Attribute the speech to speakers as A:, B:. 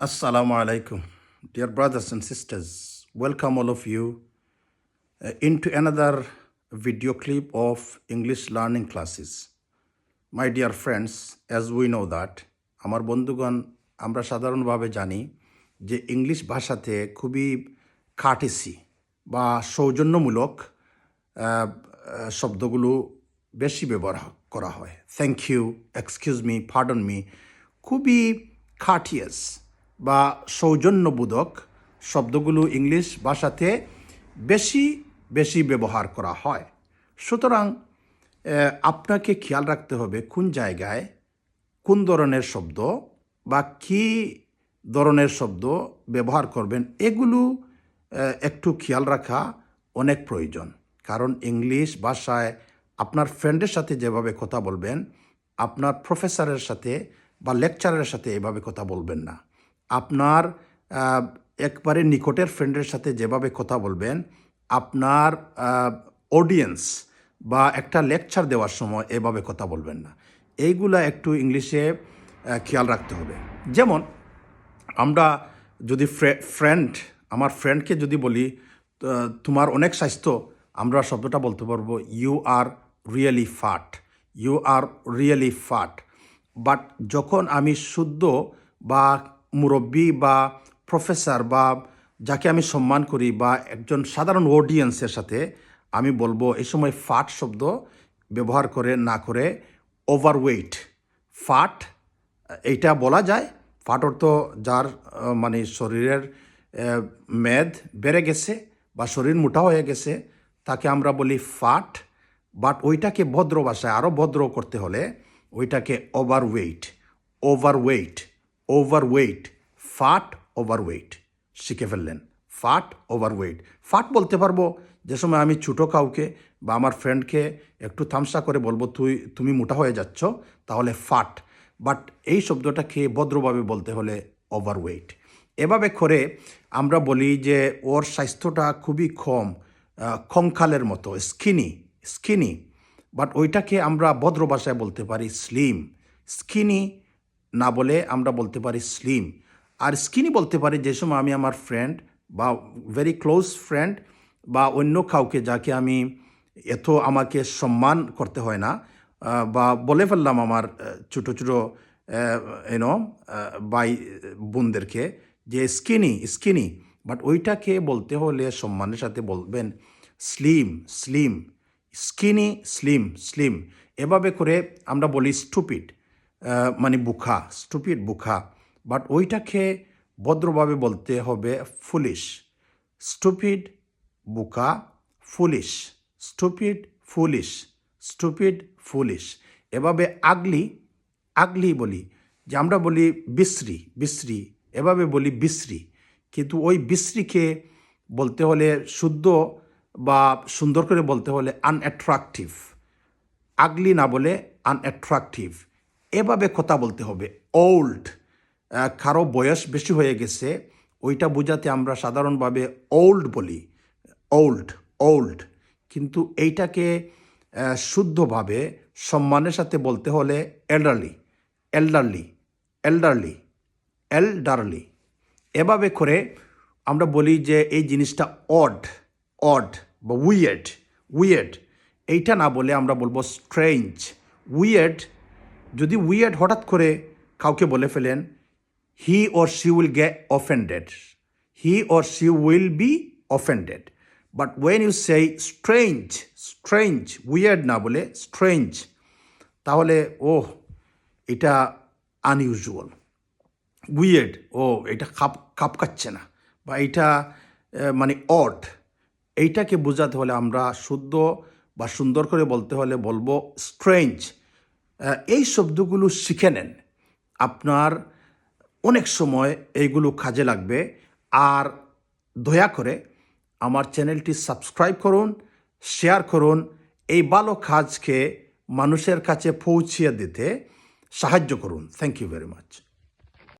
A: Assalamu alaikum. Dear brothers and sisters, welcome all of you uh, into another video clip of English learning classes. My dear friends, as we know that, আমার বন্ধুগণ আমরা সাধারণভাবে জানি যে English ভাষাতে খুবই কাটেসি বা সৌজন্যমূলক শব্দগুলো বেশি ব্যবহার করা হয় thank you excuse me pardon me খুবই খাটিয়াস বা সৌজন্যবোধক শব্দগুলো ইংলিশ ভাষাতে বেশি বেশি ব্যবহার করা হয়। সুতরাং আপনাকে খেয়াল রাখতে হবে কোন জায়গায় কোন ধরনের শব্দ বা কি ধরনের শব্দ ব্যবহার করবেন। এগুলো একটু খেয়াল রাখা অনেক প্রয়োজন। কারণ ইংলিশ ভাষায় আপনার ফ্রেন্ডের সাথে যেভাবে কথা বলবেন, আপনার প্রফেসরের সাথে বা লেকচারের সাথে এভাবে কথা বলবেন না। আপনার একবারে নিকটের ফ্রেন্ডের সাথে যেভাবে কথা বলবেন, আপনার অডিয়েন্স বা একটা লেকচার দেওয়ার সময় এভাবে কথা বলবেন না। এইগুলা একটু ইংলিশে খেয়াল রাখতে হবে। যেমন, আমরা যদি ফ্রেন্ড আমার ফ্রেন্ডকে যদি বলি তোমার অনেক স্বাস্থ্য আমরা শব্দটা বলতে পারব you are really fat you are really fat but যখন আমি শুদ্ধ বা মুরব্বী বা প্রফেসর বা যাকে আমি সম্মান করি বা একজন সাধারণ অডিয়েন্সের সাথে আমি বলব, এই সময় ফাট শব্দ ব্যবহার করে না করে ওভারওয়েট ফাট এইটা বলা যায়। ফাট অর্থ যার মানে শরীরের মেদ বেড়ে গেছে বা শরীর মোটা হয়ে গেছে, তাকে আমরা বলি ফাট বাট ওইটাকে ভদ্র ভাষায় আরও ভদ্র করতে হলে ওইটাকে overweight overweight overweight fat overweight শিখে ফেললেন। ফাট ওভারওয়েট ফাট বলতে পারব, যে সময় আমি ছোটো কাউকে বা আমার ফ্রেন্ডকে একটু থামসা করে বলব, তুই, তুমি মোটা হয়ে যাচ্ছ, তাহলে ফাট বাট এই শব্দটাকে ভদ্রভাবে বলতে হলে ওভারওয়েট এভাবে করে আমরা বলি যে ওর স্বাস্থ্যটা খুবই কম খংখালের মতো স্কিনি স্কিনি বাট ওইটাকে আমরা ভদ্র ভাষায় বলতে পারি স্লিম স্কিনি না বলে আমরা বলতে পারি স্লিম আর স্কিনি বলতে পারি যে সময় আমি আমার ফ্রেন্ড বা ভেরি ক্লোজ ফ্রেন্ড বা অন্য কাউকে যাকে আমি এত আমাকে সম্মান করতে হয় না বা বলে ফেললাম আমার ছোটো ছোটো এনো বাই বোনদেরকে যে স্কিনি স্কিনি বাট ওইটাকে বলতে হলে সম্মানের সাথে বলবেন slim slim skinny slim slim এভাবে করে আমরা বলি স্টুপিড মানে বুখা স্টুপিড বুখা। বাট ওইটাকে ভদ্রভাবে বলতে হবে ফুলিশ স্টুপিড বুকা foolish stupid foolish stupid foolish এভাবে আগলি আগলি বলি। যে আমরা বলি বিশ্রী বিশ্রী। এভাবে বলি বিশ্রী। কিন্তু ওই বিশ্রীকে বলতে হলে শুদ্ধ বা সুন্দর করে বলতে হলে আনঅ্যাট্রাকটিভ আগলি না বলে আনঅ্যাট্রাকটিভ এভাবে কথা বলতে হবে। ওল্ড কারও বয়স বেশি হয়ে গেছে, ওইটা বোঝাতে আমরা সাধারণভাবে ওল্ড বলি। ওল্ড ওল্ড কিন্তু এইটাকে শুদ্ধভাবে সম্মানের সাথে বলতে হলে এল্ডারলি এল্ডারলি এল্ডারলি এল্ডারলি এভাবে করে আমরা বলি যে এই জিনিসটা অড অড বা উইয়েড উইয়েড এইটা না বলে আমরা বলব স্ট্রেঞ্জ উইয়েড যদি উইয়েড হঠাৎ করে কাউকে বলে ফেলেন he or she will get offended he or she will be offended but when you সেই স্ট্রেঞ্জ স্ট্রেঞ্জ উইয়ার্ড না বলে স্ট্রেঞ্জ তাহলে, ওহ, এটা আনইউজুয়াল উইয়েড ও, এটা খাপ খাপ খাচ্ছে না। বা এটা মানে অড এইটাকে বোঝাতে হলে আমরা শুদ্ধ বা সুন্দর করে বলতে হলে বলব স্ট্রেঞ্জ এই শব্দগুলো শিখে নেন। আপনার অনেক সময় এইগুলো কাজে লাগবে। আর দয়া করে আমার চ্যানেলটি সাবস্ক্রাইব করুন, শেয়ার করুন, এই ভালো কাজকে মানুষের কাছে পৌঁছিয়ে দিতে সাহায্য করুন। Thank you very much